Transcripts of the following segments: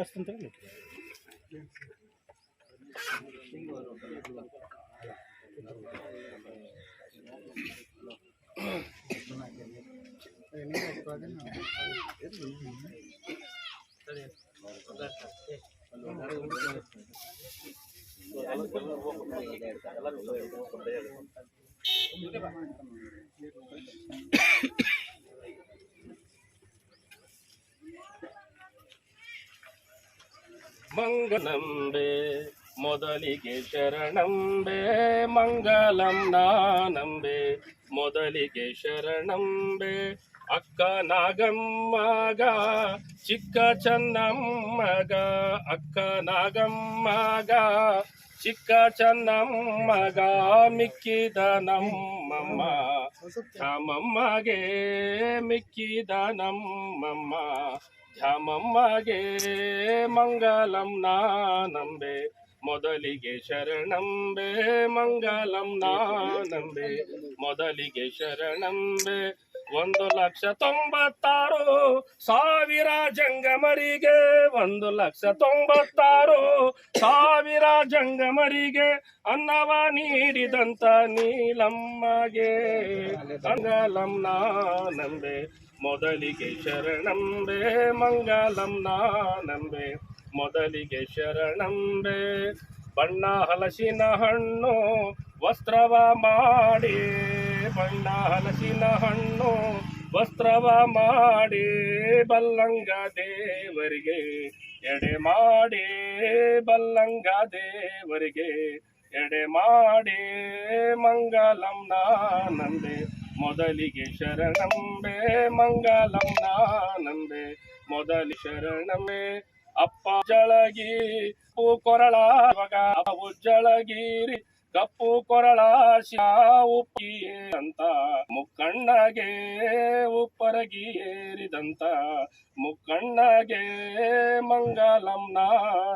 ಕಳಿಸ್ತಂತ ಹೇಳಿ ಮಂಗಲಂಬೆ ಮೊದಲಿಗೆ ಶರಣಂಬೆ ಮಂಗಲಂ ನಾನಂಬೆ ಮೊದಲಿಗೆ ಶರಣಂಬೆ, ಅಕ್ಕ ನಾಗಮ್ಮಗ, ಚಿಕ್ಕ ಚನ್ನಮ್ಮಗ, ಅಕ್ಕ ನಾಗಮ್ಮಗ, ಚಿಕ್ಕ ಚನ್ನಮ್ಮಗ, ಮಿಕ್ಕಿದ ನಮ್ಮಮ್ಮ ಶ್ಯಾಮಮ್ಮಗೆ ಮಿಕ್ಕಿದ ನಮ್ಮಮ್ಮ. ಧ್ಯಾಮಮ್ಮಗೆ ಮಂಗಲಂ ನಾನಂಬೆ ಮೊದಲಿಗೆ ಶರಣಂಬೆ, ಮಂಗಲಂ ನಾನಂಬೆ ಮೊದಲಿಗೆ ಶರಣಂಬೆ, ಒಂದು ಲಕ್ಷ ತೊಂಬತ್ತಾರು ಸಾವಿರ ಜಂಗಮರಿಗೆ. ಒಂದು ಲಕ್ಷ ತೊಂಬತ್ತಾರು ಸಾವಿರ ಜಂಗಮರಿಗೆ ಅನ್ನವ ನೀಡಿದಂತ ನೀಲಮ್ಮಗೆ. ಮಂಗಲಂ ನಾನಂಬೆ ಮೊದಲಿಗೆ ಶರಣಂಬೆ, ಮಂಗಲಂ ನಾನಂಬೆ. ಮೊದಲಿಗೆ ಶರಣಂಬೆ, ಬಣ್ಣ ಹಲಸಿನ ಹಣ್ಣು, ವಸ್ತ್ರವ ಮಾಡಿ. ಬಣ್ಣ ಹಲಸಿನ ಹಣ್ಣು, ವಸ್ತ್ರವ ಮಾಡಿ. ಬಲ್ಲಂಗ ದೇವರಿಗೆ ಎಡೆ ಮಾಡಿ. ಬಲ್ಲಂಗ ದೇವರಿಗೆ ಎಡೆ ಮಾಡಿ. ಮಂಗಲಂ ನಾನಂದೆ ಮೊದಲಿಗೆ ಶರಣಂಬೆ ಮಂಗಲಂ ನಂಬೆ ಮೊದಲಿ ಶರಣಂಬೆ ಅಪ್ಪ ಜಳಗಿ ಪೂ ಕೊರಳ ಮಗ ಉಜ್ಜಳಗಿರಿ ಕಪ್ಪು ಕೊರಳ ಉಪ್ಪಿ ಅಂತ ಮುಕ್ಕಣ್ಣಗೆ ಉಪ್ಪರಗಿ ಏರಿದಂತ ಮುಕ್ಕಣ್ಣಗೆ ಮಂಗಲಂ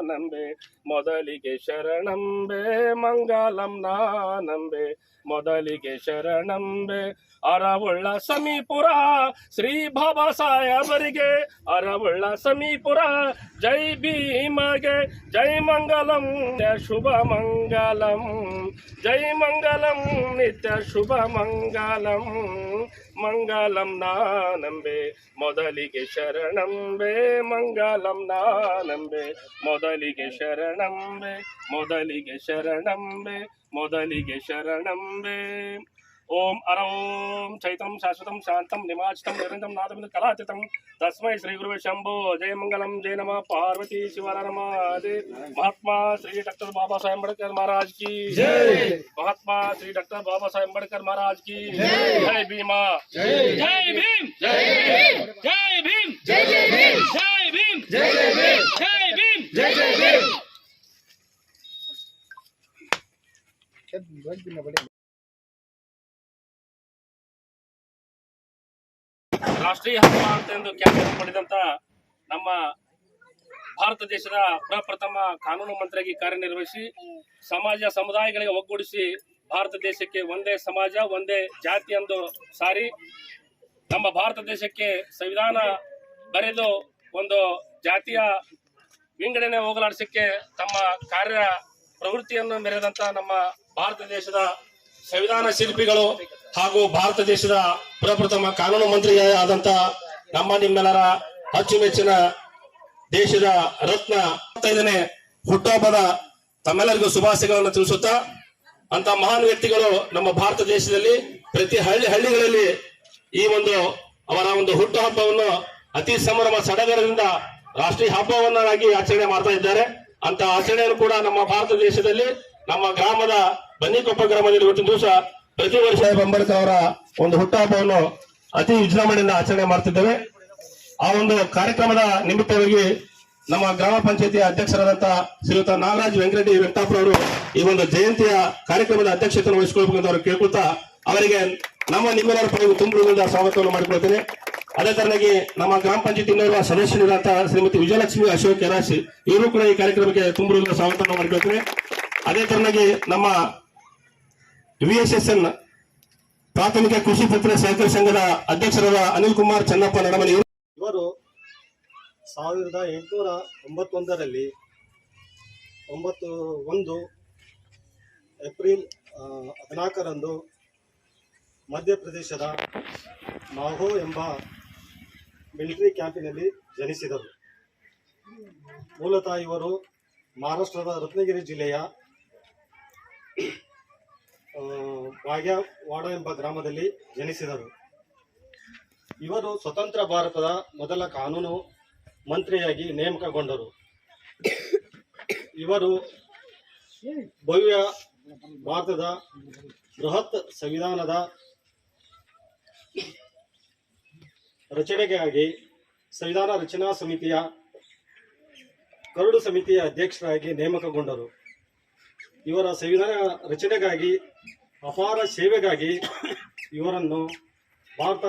ನಂಬೆ, ಮೊದಲಿಗೆ ಶರಣಂಬೆ, ಮಂಗಲಂ ನಂಬೆ, ಮೊದಲಿಗೆ ಶರಣಂಬೆ, ಅರವುಳ್ಳ ಸಮೀಪುರ ಶ್ರೀ ಬಾಬಾ ಸಾಹೇಬರಿಗೆ ಅರವುಳ್ಳ ಸಮೀಪುರ, ಜೈ ಭೀಮಗೆ, ಜೈ ಮಂಗಲಂ, ಶುಭ ಮಂಗಲಂ. ಜೈ ಮಂಗಲಂ ನಿತ್ಯ ಶುಭ ಮಂಗಲಂ ಮಂಗಲಂ ನಾನಂಬೆ ಮೊದಲಿಗೆ ಶರಣಂಬೆ ಮಂಗಲಂ ನಾನಂಬೆ ಮೊದಲಿಗೆ ಶರಣಂಬೆ ಮೊದಲಿಗೆ ಶರಣಂಬೆ ಮೊದಲಿಗೆ ಶರಣಂಬೆ ओम अरम चैतम शाश्वतम शांतम निमाचितम निरंजम नादमित कलाचितम तस्म श्री गुरुवे शंभो जय मंगलम जय नम पार्वती शिवरमा महात्मा श्री डॉक्टर बाबा साहेब अंबेडकर महाराज की। जय। महात्मा श्री डॉक्टर बाबा साहेब अंबेडकर महाराज की। जय। भीमा जय भीम। जय। भीम। जय। भीम। जय भीम। जय भीम। जय भीम। जय भीम। जय जय भीम। ರಾಷ್ಟ್ರೀಯ ಹಬ್ಬ ಅಂತ ಎಂದು ಖ್ಯಾತಿಯನ್ನು ಪಡೆದಂತ ನಮ್ಮ ಭಾರತ ದೇಶದ ಪ್ರಪ್ರಥಮ ಕಾನೂನು ಮಂತ್ರಿಯಾಗಿ ಕಾರ್ಯನಿರ್ವಹಿಸಿ, ಸಮಾಜ ಸಮುದಾಯಗಳಿಗೆ ಒಗ್ಗೂಡಿಸಿ ಭಾರತ ದೇಶಕ್ಕೆ ಒಂದೇ ಸಮಾಜ, ಒಂದೇ ಜಾತಿ ಎಂದು ಸಾರಿ, ನಮ್ಮ ಭಾರತ ದೇಶಕ್ಕೆ ಸಂವಿಧಾನ ಬರೆದು ಒಂದು ಜಾತಿಯ ವಿಂಗಡಣೆ ಹೋಗಲಾಡಿಸಕ್ಕೆ ತಮ್ಮ ಕಾರ್ಯ ಪ್ರವೃತ್ತಿಯನ್ನು ಮೆರೆದಂತ ನಮ್ಮ ಭಾರತ ದೇಶದ ಸಂವಿಧಾನ ಶಿಲ್ಪಿಗಳು ಹಾಗೂ ಭಾರತ ದೇಶದ ಪ್ರಪ್ರಥಮ ಕಾನೂನು ಮಂತ್ರಿ ಆದಂತ ನಮ್ಮ ನಿಮ್ಮೆಲ್ಲರ ಅಚ್ಚುಮೆಚ್ಚಿನ ದೇಶದ ರತ್ನ ಐದನೇ ಹುಟ್ಟುಹಬ್ಬದ ತಮ್ಮೆಲ್ಲರಿಗೂ ಶುಭಾಶಯಗಳನ್ನು ತಿಳಿಸುತ್ತಾ ಅಂತ ಮಹಾನ್ ವ್ಯಕ್ತಿಗಳು ನಮ್ಮ ಭಾರತ ದೇಶದಲ್ಲಿ ಪ್ರತಿ ಹಳ್ಳಿ ಹಳ್ಳಿಗಳಲ್ಲಿ ಈ ಒಂದು ಅವರ ಒಂದು ಹುಟ್ಟುಹಬ್ಬವನ್ನು ಅತಿ ಸಂಭ್ರಮ ಸಡಗರದಿಂದ ರಾಷ್ಟ್ರೀಯ ಹಬ್ಬವನ್ನಾಗಿ ಆಚರಣೆ ಮಾಡ್ತಾ ಇದ್ದಾರೆ. ಅಂತ ಆಚರಣೆಯನ್ನು ಕೂಡ ನಮ್ಮ ಭಾರತ ದೇಶದಲ್ಲಿ ನಮ್ಮ ಗ್ರಾಮದ ಬನ್ನಿಕೊಪ್ಪ ಗ್ರಾಮದಲ್ಲಿ ಇವತ್ತಿನ ದಿವಸ ಪ್ರತಿ ವರ್ಷ ಅಂಬೇಡ್ಕರ್ ಅವರ ಒಂದು ಹುಟ್ಟುಹಬ್ಬವನ್ನು ಅತಿ ವಿಜೃಂಭಣೆಯಿಂದ ಆಚರಣೆ ಮಾಡ್ತಿದ್ದೇವೆ. ಆ ಒಂದು ಕಾರ್ಯಕ್ರಮದ ನಿಮಿತ್ತವಾಗಿ ನಮ್ಮ ಗ್ರಾಮ ಪಂಚಾಯತಿಯ ಅಧ್ಯಕ್ಷರಾದಂತ ಶ್ರೀಯುತ ನಾಗರಾಜ್ ವೆಂಕಟರೆಡ್ಡಿ ವೆಂಕಟಾಪುರ ಅವರು ಈ ಒಂದು ಜಯಂತಿಯ ಕಾರ್ಯಕ್ರಮದ ಅಧ್ಯಕ್ಷತೆಯನ್ನು ವಹಿಸಿಕೊಳ್ಬೇಕು ಅಂತ ಅವರು ಕೇಳ್ಕೊಳ್ತಾ ಅವರಿಗೆ ನಮ್ಮ ನಿಮ್ಮೆಲ್ಲರ ಪಡೆಯುವ ತುಂಬುವುದರಿಂದ ಸ್ವಾಗತವನ್ನು ಮಾಡಿಕೊಳ್ತೇನೆ. ಅದೇ ತರನಾಗಿ ನಮ್ಮ ಗ್ರಾಮ ಪಂಚಾಯತಿ ಇನ್ನೋರ್ವ ಸದಸ್ಯರಾದಂತ ಶ್ರೀಮತಿ ವಿಜಯಲಕ್ಷ್ಮಿ ಅಶೋಕ್ ಕೆರಾಶಿ ಇವರು ಕೂಡ ಈ ಕಾರ್ಯಕ್ರಮಕ್ಕೆ ತುಂಬಿರುವ ಸ್ವಾಗತವನ್ನು ಮಾಡಿಕೊಳ್ತೇನೆ. ಅದೇ ತರನಾಗಿ ನಮ್ಮ ವಿ ಎಸ್ ಎಸ್ ಎನ್ ಪ್ರಾಥಮಿಕ ಕೃಷಿ ಪತ್ರ ಸಹಕಾರಿ ಸಂಘದ ಅಧ್ಯಕ್ಷರಾದ ಅನಿಲ್ ಕುಮಾರ್ ಚನ್ನಪ್ಪ ನಡಮನಿ ಇವರು. ಸಾವಿರದ ಎಂಟುನೂರ ತೊಂಬತ್ತೊಂದರಲ್ಲಿ ಒಂಬತ್ತು ಒಂದು ಏಪ್ರಿಲ್ ಹದಿನಾಲ್ಕರಂದು ಮಧ್ಯಪ್ರದೇಶದ ಮಾಹೋ ಎಂಬ ಮಿಲಿಟರಿ ಕ್ಯಾಂಪಿನಲ್ಲಿ ಜನಿಸಿದರು. ಮೂಲತಃ ಇವರು ಮಹಾರಾಷ್ಟ್ರದ ರತ್ನಗಿರಿ ಜಿಲ್ಲೆಯ ಆ, ವಾಗ್ಯವಾಡ ಎಂಬ ಗ್ರಾಮದಲ್ಲಿ ಜನಿಸಿದರು. ಇವರು ಸ್ವತಂತ್ರ ಭಾರತದ ಮೊದಲ ಕಾನೂನು ಮಂತ್ರಿಯಾಗಿ ನೇಮಕಗೊಂಡರು. ಇವರು ಭವ್ಯ ಭಾರತದ ಬೃಹತ್ ಸಂವಿಧಾನದ ರಚನೆಗಾಗಿ ಸಂವಿಧಾನ ರಚನಾ ಸಮಿತಿಯ ಕರಡು ಸಮಿತಿಯ ಅಧ್ಯಕ್ಷರಾಗಿ ನೇಮಕಗೊಂಡರು. ಇವರ ಸಂವಿಧಾನ ರಚನೆಗಾಗಿ ಅಪಾರ ಸೇವೆಗಾಗಿ ಇವರನ್ನು ಭಾರತ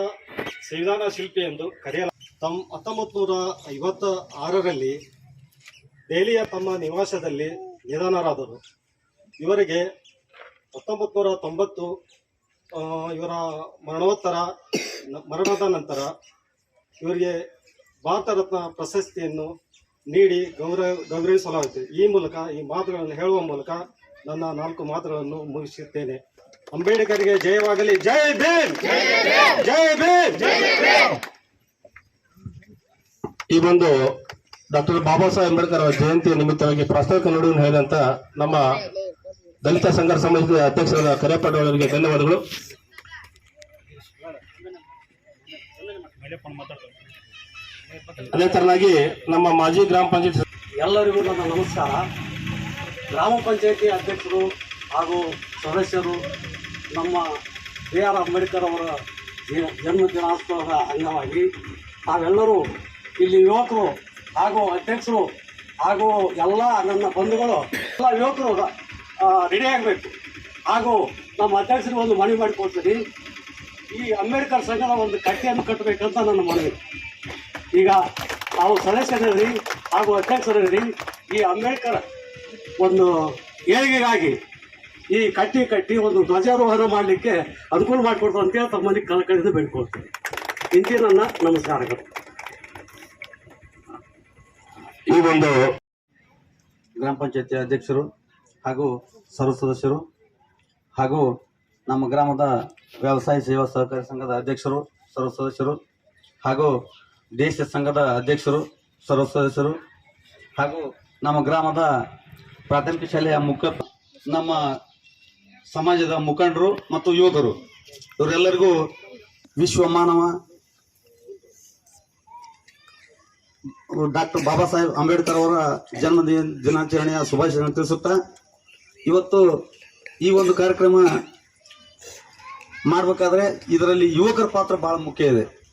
ಸಂವಿಧಾನ ಶಿಲ್ಪಿ ಎಂದು ಕರೆಯಲ ತಮ್ಮ ಹತ್ತೊಂಬತ್ತು ನೂರ ಐವತ್ತ ಆರರಲ್ಲಿ ದೆಹಲಿಯ ತಮ್ಮ ನಿವಾಸದಲ್ಲಿ ನಿಧನರಾದರು. ಇವರಿಗೆ ಹತ್ತೊಂಬತ್ತು ನೂರ ತೊಂಬತ್ತು ಇವರ ಮರಣೋತ್ತರ ಮರಣದ ನಂತರ ಇವರಿಗೆ ಭಾರತ ರತ್ನ ಪ್ರಶಸ್ತಿಯನ್ನು ನೀಡಿ ಗೌರವ ಗೌರವಿಸಲಾಯಿತು. ಈ ಮೂಲಕ, ಈ ಮಾತುಗಳನ್ನು ಹೇಳುವ ಮೂಲಕ ನನ್ನ ನಾಲ್ಕು ಮಾತುಗಳನ್ನು ಮುಗಿಸುತ್ತೇನೆ. ಅಂಬೇಡ್ಕರ್ಗೆ ಜಯವಾಗಲಿ. ಜೈ ಭೀಮ್! ಜೈ ಭೀಮ್! ಈ ಒಂದು ಡಾಕ್ಟರ್ ಬಾಬಾ ಸಾಹೇಬ್ ಅಂಬೇಡ್ಕರ್ ಅವರ ಜಯಂತಿ ನಿಮಿತ್ತವಾಗಿ ಪ್ರಾಸ್ತಾವಿಕ ನುಡಿಯನ್ನು ಹೇಳಿದಂತ ನಮ್ಮ ದಲಿತ ಸಂಘರ್ಷ ಸಮಿತಿಯ ಅಧ್ಯಕ್ಷರಾದ ಕರೆಪಡ ಅವರಿಗೆ ಧನ್ಯವಾದಗಳು. ಅದೇ ತರನಾಗಿ ನಮ್ಮ ಮಾಜಿ ಗ್ರಾಮ ಪಂಚಾಯತ್ ಎಲ್ಲರಿಗೂ ನನ್ನ ನಮಸ್ಕಾರ. ಗ್ರಾಮ ಪಂಚಾಯತಿ ಅಧ್ಯಕ್ಷರು ಹಾಗೂ ಸದಸ್ಯರು ನಮ್ಮ ಬಿ ಆರ್ ಅಂಬೇಡ್ಕರ್ ಅವರ ಜನ್ಮ ದಿನೋತ್ಸವದ ಅಂಗವಾಗಿ ತಾವೆಲ್ಲರೂ ಇಲ್ಲಿ ಯುವಕರು ಹಾಗೂ ಅಧ್ಯಕ್ಷರು ಹಾಗೂ ಎಲ್ಲ ನನ್ನ ಬಂಧುಗಳು, ಎಲ್ಲ ಯುವಕರು ರೆಡಿ ಆಗಬೇಕು. ಹಾಗೂ ನಮ್ಮ ಅಧ್ಯಕ್ಷರಿಗೆ ಒಂದು ಮನವಿ ಮಾಡಿಕೊಡ್ತೀನಿ. ಈ ಅಂಬೇಡ್ಕರ್ ಸಂಘದ ಒಂದು ಕಟ್ಟೆಯನ್ನು ಕಟ್ಟಬೇಕಂತ ನನ್ನ ಮನವಿ. ಈಗ ನಾವು ಸದಸ್ಯರಿರಿ ಹಾಗೂ ಅಧ್ಯಕ್ಷರಿರಿ ಈ ಅಂಬೇಡ್ಕರ್ ಒಂದು ಏಳಿಗೆಗಾಗಿ ಈ ಕಟ್ಟಿ ಕಟ್ಟಿ ಒಂದು ಧ್ವಜಾರೋಹಣ ಮಾಡಲಿಕ್ಕೆ ಅನುಕೂಲ ಮಾಡಿಕೊಡ್ತು ಅಂತೇಳಿ ತಮ್ಮಲ್ಲಿ ಕಳಕಳಿದು ಬೇಡ್ಕೊಳ್ತೀನಿ ಇಂತಿ ನನ್ನ ನಮಸ್ಕಾರಗಳು. ಈ ಒಂದು ಗ್ರಾಮ ಪಂಚಾಯತಿ ಅಧ್ಯಕ್ಷರು ಹಾಗೂ ಸರ್ವ ಸದಸ್ಯರು ಹಾಗೂ ನಮ್ಮ ಗ್ರಾಮದ ವ್ಯವಸಾಯ ಸೇವಾ ಸಹಕಾರಿ ಸಂಘದ ಅಧ್ಯಕ್ಷರು ಸರ್ವ ಸದಸ್ಯರು ಹಾಗೂ ದೇಶ ಸಂಘದ ಅಧ್ಯಕ್ಷರು ಸರ್ವ ಸದಸ್ಯರು ಹಾಗೂ ನಮ್ಮ ಗ್ರಾಮದ ಪ್ರಾಥಮಿಕ ಶಾಲೆಯ ಮುಖ್ಯ ನಮ್ಮ ಸಮಾಜದ ಮುಖಂಡರು ಮತ್ತು ಯೋಧರು. ಇವರೆಲ್ಲರಿಗೂ ವಿಶ್ವ ಮಾನವ ಡಾಕ್ಟರ್ ಬಾಬಾ ಸಾಹೇಬ್ ಅಂಬೇಡ್ಕರ್ ಅವರ ಜನ್ಮ ದಿನ- ದಿನಾಚರಣೆಯ ಶುಭಾಶಯ ತಿಳಿಸುತ್ತಾ, ಇವತ್ತು ಈ ಒಂದು ಕಾರ್ಯಕ್ರಮ ಮಾಡಬೇಕಾದ್ರೆ ಇದರಲ್ಲಿ ಯುವಕರ ಪಾತ್ರ ಬಹಳ ಮುಖ್ಯ ಇದೆ.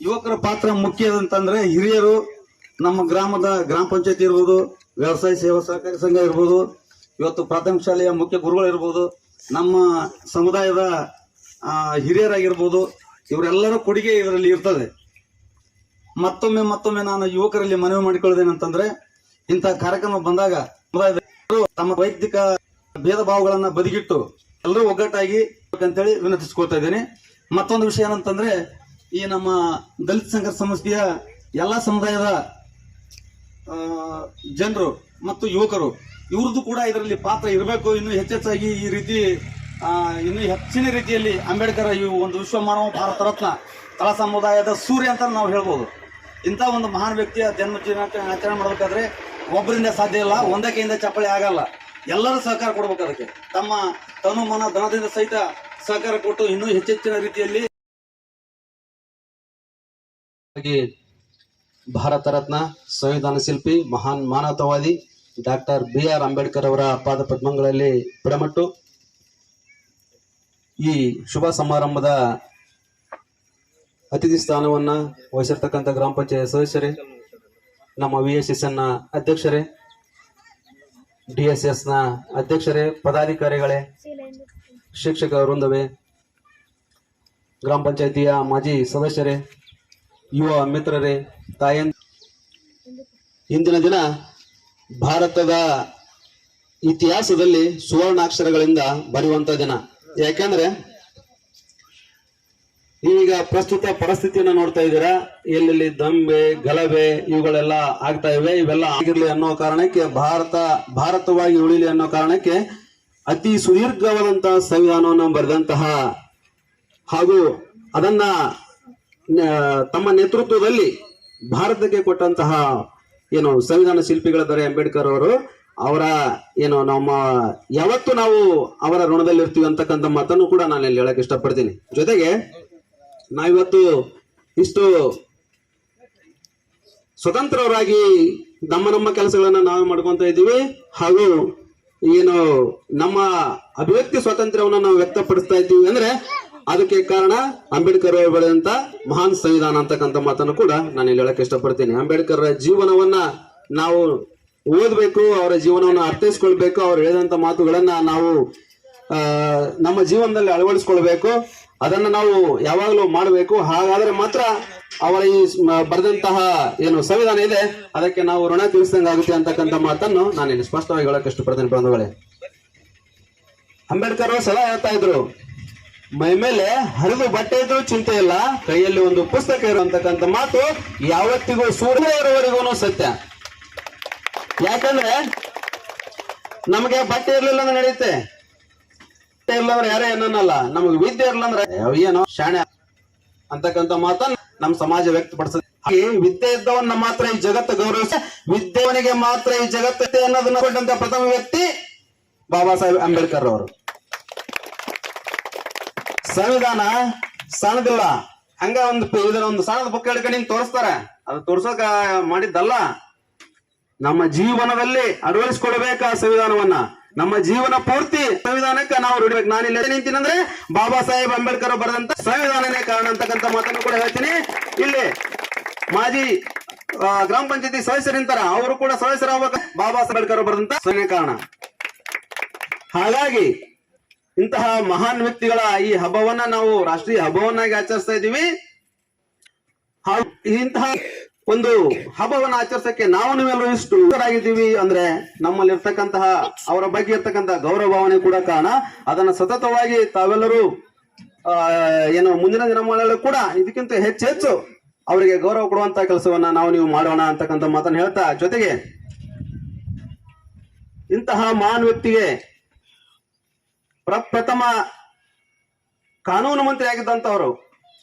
ಯುವಕರ ಪಾತ್ರ ಮುಖ್ಯ ಅಂತಂದ್ರೆ ಹಿರಿಯರು ನಮ್ಮ ಗ್ರಾಮದ ಗ್ರಾಮ ಪಂಚಾಯತಿ ಇರ್ಬೋದು, ವ್ಯವಸಾಯ ಸೇವಾ ಸಹಕಾರಿ ಸಂಘ ಇರ್ಬೋದು, ಇವತ್ತು ಪ್ರಾಥಮಿಕ ಶಾಲೆಯ ಮುಖ್ಯ ಗುರುಗಳು ಇರ್ಬೋದು ನಮ್ಮ ಸಮುದಾಯದ ಹಿರಿಯರಾಗಿರ್ಬೋದು, ಇವರೆಲ್ಲರ ಕೊಡುಗೆ ಇದರಲ್ಲಿ ಇರ್ತದೆ. ಮತ್ತೊಮ್ಮೆ ಮತ್ತೊಮ್ಮೆ ನಾನು ಯುವಕರಲ್ಲಿ ಮನವಿ ಮಾಡಿಕೊಳ್ಳೋದೇನಂತಂದ್ರೆ ಇಂಥ ಕಾರ್ಯಕ್ರಮ ಬಂದಾಗ ತಮ್ಮ ವೈಯಕ್ತಿಕ ಭೇದ ಭಾವಗಳನ್ನ ಬದಿಗಿಟ್ಟು ಎಲ್ಲರೂ ಒಗ್ಗಟ್ಟಾಗಿ ಅಂತೇಳಿ ವಿನಂತಿಸ್ಕೊಳ್ತಾ ಇದ್ದೇನೆ. ಮತ್ತೊಂದು ವಿಷಯ ಏನಂತಂದ್ರೆ, ಈ ನಮ್ಮ ದಲಿತ ಸಂಘರ್ಷ ಸಂಸ್ಥೆಯ ಎಲ್ಲಾ ಸಮುದಾಯದ ಜನರು ಮತ್ತು ಯುವಕರು ಇವ್ರದ್ದು ಕೂಡ ಇದರಲ್ಲಿ ಪಾತ್ರ ಇರಬೇಕು. ಇನ್ನೂ ಹೆಚ್ಚೆಚ್ಚಾಗಿ ಈ ರೀತಿ ಇನ್ನೂ ಹೆಚ್ಚಿನ ರೀತಿಯಲ್ಲಿ ಅಂಬೇಡ್ಕರ್ ಈ ಒಂದು ವಿಶ್ವ ಮಾನವ ಭಾರತ ರತ್ನ ಕಲಾ ಸಮುದಾಯದ ಸೂರ್ಯ ಅಂತ ನಾವು ಹೇಳ್ಬೋದು. ಇಂಥ ಒಂದು ಮಹಾನ್ ವ್ಯಕ್ತಿಯ ಜನ್ಮ ಆಚರಣೆ ಮಾಡಬೇಕಾದ್ರೆ ಒಬ್ಬರಿಂದ ಸಾಧ್ಯ ಇಲ್ಲ ಒಂದಕ್ಕೆಯಿಂದ ಕೈಯಿಂದ ಚಪ್ಪಳಿ ಆಗಲ್ಲ. ಎಲ್ಲರೂ ಸಹಕಾರ ಕೊಡ್ಬೇಕು ಅದಕ್ಕೆ. ತಮ್ಮ ತನು ಮನ ಧನದಿಂದ ಸಹಿತ ಸಹಕಾರ ಕೊಟ್ಟು ಇನ್ನೂ ಹೆಚ್ಚೆಚ್ಚಿನ ರೀತಿಯಲ್ಲಿ ಭಾರತ ರತ್ನ, ಸಂವಿಧಾನ ಶಿಲ್ಪಿ, ಮಹಾನ್ ಮಾನವತಾವಾದಿ ಡಾಕ್ಟರ್ ಬಿ ಆರ್ ಅಂಬೇಡ್ಕರ್ ಅವರ ಪಾದ ಪದ್ಮಗಳಲ್ಲಿ ಬಿಡಮಟ್ಟು ಈ ಶುಭ ಸಮಾರಂಭದ ಅತಿಥಿ ಸ್ಥಾನವನ್ನ ವಹಿಸಿರ್ತಕ್ಕಂಥ ಗ್ರಾಮ ಪಂಚಾಯತ್ ಸದಸ್ಯರೇ, ನಮ್ಮ ವಿ ಎಸ್ ಎಸ್ ಎನ್ನ ಅಧ್ಯಕ್ಷರೇ ಡಿ ಎಸ್ ಎಸ್ನ ಅಧ್ಯಕ್ಷರೇ, ಪದಾಧಿಕಾರಿಗಳೇ, ಶಿಕ್ಷಕ ವೃಂದವೇ, ಗ್ರಾಮ ಪಂಚಾಯತಿಯ ಮಾಜಿ ಸದಸ್ಯರೇ, ಯುವ ಮಿತ್ರರೇ ತಾಯಂದ ಇಂದಿನ ದಿನ ಭಾರತದ ಇತಿಹಾಸದಲ್ಲಿ ಸುವರ್ಣಾಕ್ಷರಗಳಿಂದ ಬರೆಯುವಂತ ದಿನ. ಯಾಕಂದ್ರೆ ಈಗ ಪ್ರಸ್ತುತ ಪರಿಸ್ಥಿತಿಯನ್ನ ನೋಡ್ತಾ ಇದ್ದೀರಾ? ಎಲ್ಲೆಲ್ಲಿ ದಂಬೆ, ಗಲಭೆ ಇವುಗಳೆಲ್ಲ ಆಗ್ತಾ ಇವೆ. ಇವೆಲ್ಲ ಆಗಿರ್ಲಿ ಅನ್ನೋ ಕಾರಣಕ್ಕೆ, ಭಾರತ, ಭಾರತವಾಗಿ ಉಳಿಲಿ ಅನ್ನೋ ಕಾರಣಕ್ಕೆ ಅತಿ ಸುದೀರ್ಘವಾದಂತಹ ಸಂವಿಧಾನವನ್ನು ಬರೆದಂತಹ ಹಾಗೂ ಅದನ್ನ ತಮ್ಮ ನೇತೃತ್ವದಲ್ಲಿ ಭಾರತಕ್ಕೆ ಕೊಟ್ಟಂತಹ ಏನು ಸಂವಿಧಾನ ಶಿಲ್ಪಿಗಳಿದ್ದಾರೆ ಅಂಬೇಡ್ಕರ್ ಅವರು, ಅವರ ಏನು ನಮ್ಮ, ಯಾವತ್ತು ನಾವು ಅವರ ಋಣದಲ್ಲಿ ಇರ್ತೀವಿ ಅಂತಕ್ಕಂಥ ಮಾತನ್ನು ಕೂಡ ನಾನು ಇಲ್ಲಿ ಹೇಳಕ್ ಇಷ್ಟಪಡ್ತೀನಿ. ಜೊತೆಗೆ ನಾವಿವತ್ತು ಇಷ್ಟು ಸ್ವತಂತ್ರವರಾಗಿ ನಮ್ಮ ನಮ್ಮ ಕೆಲಸಗಳನ್ನ ನಾವು ಮಾಡ್ಕೊತ ಇದ್ದೀವಿ. ಹಾಗೂ ಏನು ನಮ್ಮ ಅಭಿವ್ಯಕ್ತಿ ಸ್ವಾತಂತ್ರ್ಯವನ್ನು ನಾವು ವ್ಯಕ್ತಪಡಿಸ್ತಾ ಇದ್ದೀವಿ. ಅಂದ್ರೆ ಅದಕ್ಕೆ ಕಾರಣ ಅಂಬೇಡ್ಕರ್ ಅವರು ಬರೆದಂತ ಮಹಾನ್ ಸಂವಿಧಾನ ಅಂತಕ್ಕಂಥ ಮಾತನ್ನು ಕೂಡ ನಾನು ಇಲ್ಲಿ ಹೇಳಕ್ ಇಷ್ಟಪಡ್ತೀನಿ. ಅಂಬೇಡ್ಕರ್ ಜೀವನವನ್ನ ನಾವು ಓದ್ಬೇಕು, ಅವರ ಜೀವನವನ್ನು ಅರ್ಥೈಸ್ಕೊಳ್ಬೇಕು, ಅವ್ರು ಹೇಳಿದಂತ ಮಾತುಗಳನ್ನ ನಾವು ನಮ್ಮ ಜೀವನದಲ್ಲಿ ಅಳವಡಿಸ್ಕೊಳ್ಬೇಕು. ಅದನ್ನ ನಾವು ಯಾವಾಗಲೂ ಮಾಡಬೇಕು. ಹಾಗಾದ್ರೆ ಮಾತ್ರ ಅವರ ಈ ಬರೆದಂತಹ ಏನು ಸಂವಿಧಾನ ಇದೆ, ಅದಕ್ಕೆ ನಾವು ಋಣ ತೀರಿಸಿದಂಗಾಗುತ್ತೆ ಅಂತಕ್ಕಂಥ ಮಾತನ್ನು ನಾನು ಸ್ಪಷ್ಟವಾಗಿ ಹೇಳಕ್ ಇಷ್ಟಪಡ್ತೇನೆ, ಬಂಧುಗಳೇ. ಅಂಬೇಡ್ಕರ್ ಸದಾ ಹೇಳ್ತಾ ಇದ್ರು. ಮೈ ಮೇಲೆ ಹರಿದು ಬಟ್ಟೆ ಇದ್ರೂ ಚಿಂತೆ ಇಲ್ಲ. ಕೈಯಲ್ಲಿ ಒಂದು ಪುಸ್ತಕ ಇರುವಂತಕ್ಕಂಥ ಮಾತು ಯಾವತ್ತಿಗೂ ಸೂರ್ಯ ಇರುವವರೆಗೂ ಸತ್ಯ. ಯಾಕಂದ್ರೆ ನಮಗೆ ಬಟ್ಟೆ ಇರ್ಲಿಲ್ಲ ಅಂದ್ರೆ ನಡೆಯುತ್ತೆ ಬಟ್ಟೆ ಇಲ್ಲ ಅಂದ್ರೆ ಯಾರೇ ಏನನ್ನಲ್ಲ ನಮಗೆ ವಿದ್ಯೆ ಇರಲಿಲ್ಲ ಅಂದ್ರೆ ಏನೋ ಶಾಣೆ ಅಂತಕ್ಕಂಥ ಮಾತನ್ನ ನಮ್ಮ ಸಮಾಜ ವ್ಯಕ್ತಪಡಿಸುತ್ತೆ. ವಿದ್ಯೆ ಇದ್ದವನ್ನ ಮಾತ್ರ ಈ ಜಗತ್ತು ಗೌರವಿಸ ವಿದ್ಯೆವನಿಗೆ ಮಾತ್ರ ಈ ಜಗತ್ತು ಅನ್ನೋದನ್ನ ಕೊಟ್ಟಂತ ಪ್ರಥಮ ವ್ಯಕ್ತಿ ಬಾಬಾ ಸಾಹೇಬ್ ಅಂಬೇಡ್ಕರ್ ಅವರು. ಸಂವಿಧಾನ ಸಣ್ಣದಿಲ್ಲ ಹಂಗ ಒಂದು ಇದರ ಒಂದು ಸಣ್ಣದ ಬುಕ್ ಹಿಡ್ಕೊಂಡು ಹಿಂಗೆ ತೋರಿಸ್ತಾರ. ಅದು ತೋರ್ಸೋಕ ಮಾಡಿದ್ದಲ್ಲ. ನಮ್ಮ ಜೀವನದಲ್ಲಿ ಅಳವಡಿಸ್ಕೊಳ್ಬೇಕು ಆ ಸಂವಿಧಾನವನ್ನ? ನಮ್ಮ ಜೀವನ ಪೂರ್ತಿ ಸಂವಿಧಾನಕ್ಕೆ ನಾವು ರೂಢಿಬೇಕು. ನಾನು ಇಲ್ಲಿ ನಿಂತೀನಂದ್ರೆ, ಬಾಬಾ ಸಾಹೇಬ್ ಅಂಬೇಡ್ಕರ್ ಬರೆದಂತ ಸಂವಿಧಾನನೇ ಕಾರಣ ಅಂತಕ್ಕಂಥ ಮಾತನ್ನು ಕೂಡ ಹೇಳ್ತೀನಿ. ಇಲ್ಲಿ ಮಾಜಿ ಗ್ರಾಮ ಪಂಚಾಯತಿ ಸದಸ್ಯರಿಂತಾರ ಅವರು ಕೂಡ ಸದಸ್ಯರಾಗಬೇಕು. ಬಾಬಾ ಸಾಹೇಬ್ ಅಂಬೇಡ್ಕರ್ ಬರೆದಂತ ಕಾರಣ. ಹಾಗಾಗಿ ಇಂತಹ ಮಹಾನ್ ವ್ಯಕ್ತಿಗಳ ಈ ಹಬ್ಬವನ್ನ ನಾವು ರಾಷ್ಟ್ರೀಯ ಹಬ್ಬವನ್ನಾಗಿ ಆಚರಿಸ್ತಾ ಇದ್ದೀವಿ. ಇಂತಹ ಒಂದು ಹಬ್ಬವನ್ನು ಆಚರಿಸಕ್ಕೆ ನಾವು ನೀವೆಲ್ಲರೂ ಇಷ್ಟು ಆಗಿದ್ದೀವಿ ಅಂದ್ರೆ ನಮ್ಮಲ್ಲಿ ಇರ್ತಕ್ಕಂತಹ ಅವರ ಬಗ್ಗೆ ಇರ್ತಕ್ಕಂತಹ ಗೌರವ ಭಾವನೆ ಕೂಡ ಕಾರಣ. ಅದನ್ನ ಸತತವಾಗಿ ತಾವೆಲ್ಲರೂ ಏನು ಮುಂದಿನ ದಿನಮಾನಗಳು ಕೂಡ ಇದಕ್ಕಿಂತ ಹೆಚ್ಚು ಹೆಚ್ಚು ಅವರಿಗೆ ಗೌರವ ಕೊಡುವಂತ ಕೆಲಸವನ್ನ ನಾವು ನೀವು ಮಾಡೋಣ ಅಂತಕ್ಕಂಥ ಮಾತನ್ನ ಹೇಳ್ತಾ, ಜೊತೆಗೆ ಇಂತಹ ಮಹಾನ್ ವ್ಯಕ್ತಿಗೆ ಪ್ರಪ್ರಥಮ ಕಾನೂನು ಮಂತ್ರಿ ಆಗಿದ್ದಂತವರು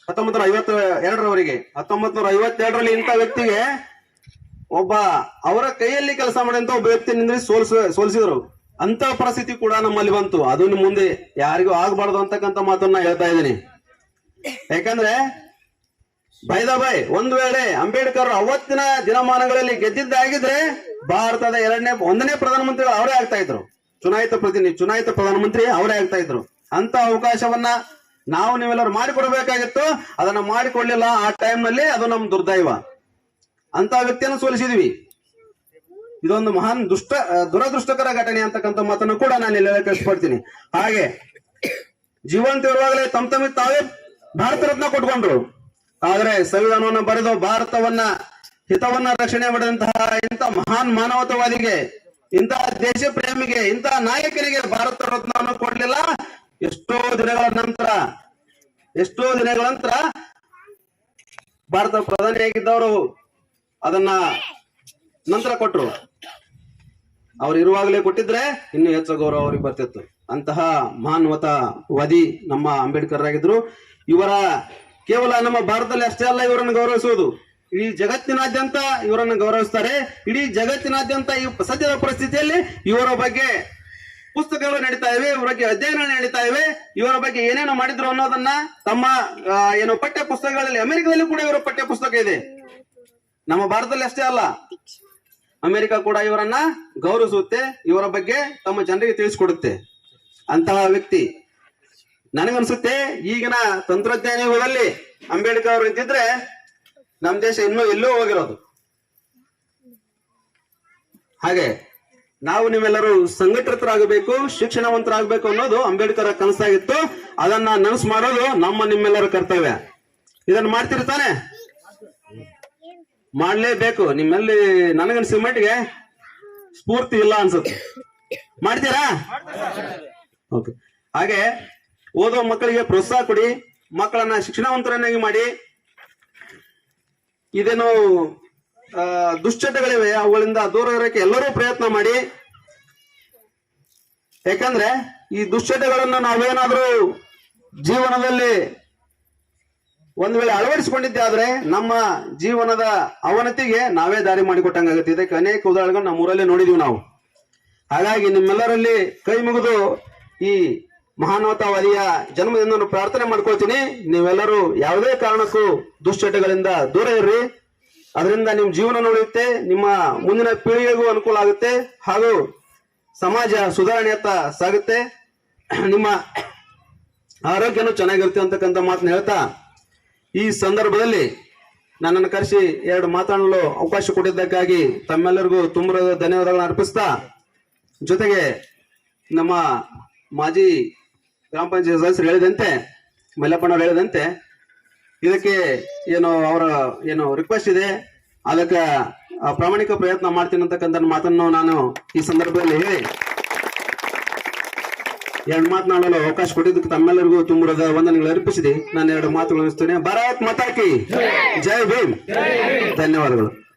ಹತ್ತೊಂಬತ್ ನೂರ ಐವತ್ತ ಎರಡರವರೆಗೆ ಹತ್ತೊಂಬತ್ ನೂರ ಐವತ್ತೆರಡರಲ್ಲಿ ಇಂಥ ವ್ಯಕ್ತಿಗೆ ಒಬ್ಬ ಅವರ ಕೈಯಲ್ಲಿ ಕೆಲಸ ಮಾಡಿದಂತ ಒಬ್ಬ ವ್ಯಕ್ತಿ ನಿಂದ್ರಿ ಸೋಲ್ಸ, ಸೋಲಿಸಿದ್ರು. ಅಂತ ಪರಿಸ್ಥಿತಿ ಕೂಡ ನಮ್ಮಲ್ಲಿ ಬಂತು. ಅದು ಮುಂದೆ ಯಾರಿಗೂ ಆಗಬಾರ್ದು ಅಂತಕ್ಕಂಥ ಮಾತನ್ನ ಹೇಳ್ತಾ ಇದ್ದೀನಿ. ಯಾಕಂದ್ರೆ ಬೈದ ಬೈ ಒಂದು ವೇಳೆ ಅಂಬೇಡ್ಕರ್ ಅವತ್ತಿನ ದಿನಮಾನಗಳಲ್ಲಿ ಗೆದ್ದಿದ್ದಾಗಿದ್ರೆ, ಭಾರತದ ಎರಡನೇ, ಒಂದನೇ ಪ್ರಧಾನಮಂತ್ರಿಗಳು ಅವರೇ ಆಗ್ತಾ ಇದ್ರು. ಚುನಾಯಿತ ಪ್ರತಿನಿಧಿ ಚುನಾಯಿತ ಪ್ರಧಾನಮಂತ್ರಿ ಅವರೇ ಆಗ್ತಾ ಇದ್ರು. ಅಂತ ಅವಕಾಶವನ್ನ ನಾವು ನೀವೆಲ್ಲರೂ ಮಾಡಿಕೊಡ್ಬೇಕಾಗಿತ್ತು. ಅದನ್ನ ಮಾಡಿಕೊಡ್ಲಿಲ್ಲ ಆ ಟೈಮ್ನಲ್ಲಿ ಅದು ನಮ್ ದುರ್ದೈವ. ಅಂತ ವ್ಯಕ್ತಿಯನ್ನು ಸೋಲಿಸಿದ್ವಿ. ಇದೊಂದು ಮಹಾನ್ ದುಷ್ಟ, ದುರದೃಷ್ಟಕರ ಘಟನೆ ಅಂತಕ್ಕಂಥ ಮಾತನ್ನು ಕೂಡ ನಾನು ಇಲ್ಲಿ ಇಷ್ಟಪಡ್ತೀನಿ ಹಾಗೆ, ಜೀವಂತ ಇರುವಾಗಲೇ ತಮ್ಮ ತಮಗೆ ತಾವೇ ಭಾರತ ರತ್ನ ಕೊಟ್ಕೊಂಡ್ರು. ಆದ್ರೆ ಸಂವಿಧಾನವನ್ನು ಬರೆದು ಭಾರತವನ್ನ ಹಿತವನ್ನ ರಕ್ಷಣೆ ಮಾಡಿದಂತಹ ಇಂಥ ಮಹಾನ್ ಮಾನವತಾವಾದಿಗೆ ಇಂತಹ ದೇಶ ಪ್ರೇಮಿಗೆ ಇಂತಹ ನಾಯಕರಿಗೆ ಭಾರತ ರತ್ನವನ್ನು ಕೊಡ್ಲಿಲ್ಲ. ಎಷ್ಟೋ ದಿನಗಳ ನಂತರ, ಎಷ್ಟೋ ದಿನಗಳ ನಂತರ ಭಾರತ ಪ್ರಧಾನಿಯಾಗಿದ್ದವರು ಅದನ್ನ ನಂತರ ಕೊಟ್ಟರು ಅವ್ರು ಇರುವಾಗಲೇ ಕೊಟ್ಟಿದ್ರೆ ಇನ್ನು ಹೆಚ್ಚು ಗೌರವ ಅವ್ರಿಗೆ ಬರ್ತಿತ್ತು. ಅಂತಹ ಮಹಾನ್ವತವಾದಿ ನಮ್ಮ ಅಂಬೇಡ್ಕರ್ ಆಗಿದ್ರು. ಇವರ ಕೇವಲ ನಮ್ಮ ಭಾರತದಲ್ಲಿ ಅಷ್ಟೇ ಅಲ್ಲ, ಇವರನ್ನು ಗೌರವಿಸುವುದು. ಇಡೀ ಜಗತ್ತಿನಾದ್ಯಂತ ಇವರನ್ನು ಗೌರವಿಸ್ತಾರೆ. ಇಡೀ ಜಗತ್ತಿನಾದ್ಯಂತ ಈ ಸದ್ಯದ ಪರಿಸ್ಥಿತಿಯಲ್ಲಿ ಇವರ ಬಗ್ಗೆ ಪುಸ್ತಕಗಳು ನಡೀತಾ ಇವೆ, ಇವರ ಬಗ್ಗೆ ಅಧ್ಯಯನ ನಡೀತಾ ಇವೆ. ಇವರ ಬಗ್ಗೆ ಏನೇನು ಮಾಡಿದ್ರು ಅನ್ನೋದನ್ನ ತಮ್ಮ ಏನು ಪಠ್ಯ ಪುಸ್ತಕಗಳಲ್ಲಿ ಅಮೆರಿಕದಲ್ಲಿ ಕೂಡ ಇವರ ಪಠ್ಯ ಪುಸ್ತಕ ಇದೆ. ನಮ್ಮ ಭಾರತದಲ್ಲಿ ಅಷ್ಟೇ ಅಲ್ಲ. ಅಮೆರಿಕ ಕೂಡ ಇವರನ್ನ ಗೌರವಿಸುತ್ತೆ, ಇವರ ಬಗ್ಗೆ ತಮ್ಮ ಜನರಿಗೆ ತಿಳಿಸ್ಕೊಡುತ್ತೆ. ಅಂತಹ ವ್ಯಕ್ತಿ. ನನಗನ್ಸುತ್ತೆ, ಈಗಿನ ತಂತ್ರಜ್ಞಾನ ಯುಗದಲ್ಲಿ ಅಂಬೇಡ್ಕರ್ ಅವರು ಇದ್ದಿದ್ರೆ ನಮ್ಮ ದೇಶ ಇನ್ನೂ ಎಲ್ಲೋ ಹೋಗಿರೋದು. ಹಾಗೆ, ನಾವು ನೀವೆಲ್ಲರೂ ಸಂಘಟಿತರಾಗಬೇಕು, ಶಿಕ್ಷಣವಂತರಾಗಬೇಕು ಅನ್ನೋದು ಅಂಬೇಡ್ಕರ್ ಕನಸಾಗಿತ್ತು. ಅದನ್ನ ನನಸು ಮಾಡೋದು ನಮ್ಮ ನಿಮ್ಮೆಲ್ಲರ ಕರ್ತವ್ಯ. ಇದನ್ನ ಮಾಡ್ತಿರ್ತಾನೆ ಮಾಡಲೇಬೇಕು. ನಿಮ್ಮಲ್ಲಿ ನನಗನ್ಸಿದ ಮಟ್ಟಿಗೆ ಸ್ಫೂರ್ತಿ ಇಲ್ಲ ಅನ್ಸುತ್ತೆ. ಮಾಡ್ತೀರಾ? ಓಕೆ. ಹಾಗೆ ಓದೋ ಮಕ್ಕಳಿಗೆ ಪ್ರೋತ್ಸಾಹ ಕೊಡಿ, ಮಕ್ಕಳನ್ನ ಶಿಕ್ಷಣವಂತರನ್ನಾಗಿ ಮಾಡಿ ಇದೇನು ದುಶ್ಚಟಗಳಿವೆ, ಅವುಗಳಿಂದ ದೂರ ಇರೋಕೆ ಎಲ್ಲರೂ ಪ್ರಯತ್ನ ಮಾಡಿ. ಯಾಕಂದ್ರೆ ಈ ದುಶ್ಚಟಗಳನ್ನು ನಾವೇನಾದ್ರೂ ಜೀವನದಲ್ಲಿ ಒಂದ್ ವೇಳೆ ಅಳವಡಿಸಿಕೊಂಡಿದ್ದೆ ಆದ್ರೆ, ನಮ್ಮ ಜೀವನದ ಅವನತಿಗೆ ನಾವೇ ದಾರಿ ಮಾಡಿಕೊಟ್ಟಂಗಾಗುತ್ತೆ ಇದಕ್ಕೆ ಅನೇಕ ಉದಾಹರಣೆಗಳು ನಮ್ಮ ಊರಲ್ಲಿ ನೋಡಿದೀವಿ ನಾವು. ಹಾಗಾಗಿ ನಿಮ್ಮೆಲ್ಲರಲ್ಲಿ ಕೈ ಮುಗಿದು ಈ ಮಹಾನವತಾವಾದಿಯ ಜನ್ಮದಿನ ಪ್ರಾರ್ಥನೆ ಮಾಡ್ಕೊಳ್ತೀನಿ. ನೀವೆಲ್ಲರೂ ಯಾವುದೇ ಕಾರಣಕ್ಕೂ ದುಶ್ಚಟಗಳಿಂದ ದೂರ ಇರ್ರಿ. ಅದರಿಂದ ನಿಮ್ಮ ಜೀವನ ನೋಡುತ್ತೆ ನಿಮ್ಮ ಮುಂದಿನ ಪೀಳಿಗೆಗೂ ಅನುಕೂಲ ಆಗುತ್ತೆ ಹಾಗೂ ಸಮಾಜ ಸುಧಾರಣೆಯತ್ತ ಸಾಗುತ್ತೆ. ನಿಮ್ಮ ಆರೋಗ್ಯನೂ ಚೆನ್ನಾಗಿರುತ್ತೆ ಅಂತಕ್ಕಂಥ ಮಾತನ್ನ ಹೇಳ್ತಾ, ಈ ಸಂದರ್ಭದಲ್ಲಿ ನನ್ನನ್ನು ಕರೆಸಿ ಎರಡು ಮಾತಾಡಲು ಅವಕಾಶ ಕೊಟ್ಟಿದ್ದಕ್ಕಾಗಿ ತಮ್ಮೆಲ್ಲರಿಗೂ ತುಂಬ ಧನ್ಯವಾದಗಳನ್ನ ಅರ್ಪಿಸ್ತಾ, ಜೊತೆಗೆ ನಮ್ಮ ಮಾಜಿ ಗ್ರಾಮ ಪಂಚಾಯತ್ ಸದಸ್ಯರು ಹೇಳಿದಂತೆ ಮಲ್ಲಪ್ಪನವರು ಹೇಳಿದಂತೆ ಇದಕ್ಕೆ ಏನು ಅವರ ಏನು ರಿಕ್ವೆಸ್ಟ್ ಇದೆ. ಅದಕ್ಕೆ ಆ, ಪ್ರಾಮಾಣಿಕ ಪ್ರಯತ್ನ ಮಾಡ್ತೀನಿ ಅಂತಕ್ಕಂಥ ಮಾತನ್ನು ನಾನು ಈ ಸಂದರ್ಭದಲ್ಲಿ ಹೇಳಿ. ಎರಡು ಮಾತನಾಡಲು ಅವಕಾಶ ಕೊಟ್ಟಿದ್ದಕ್ಕೆ ತಮ್ಮೆಲ್ಲರಿಗೂ ತುಂಬರದ ವಂದನೆಗಳು ಅರ್ಪಿಸಿದೆ. ನಾನು ಎರಡು ಮಾತುಗಳು ಅನಿಸ್ತೇನೆ ಭಾರತ್ ಮಾತಾಕಿ ಜೈ ಭೀಮ್. ಧನ್ಯವಾದಗಳು.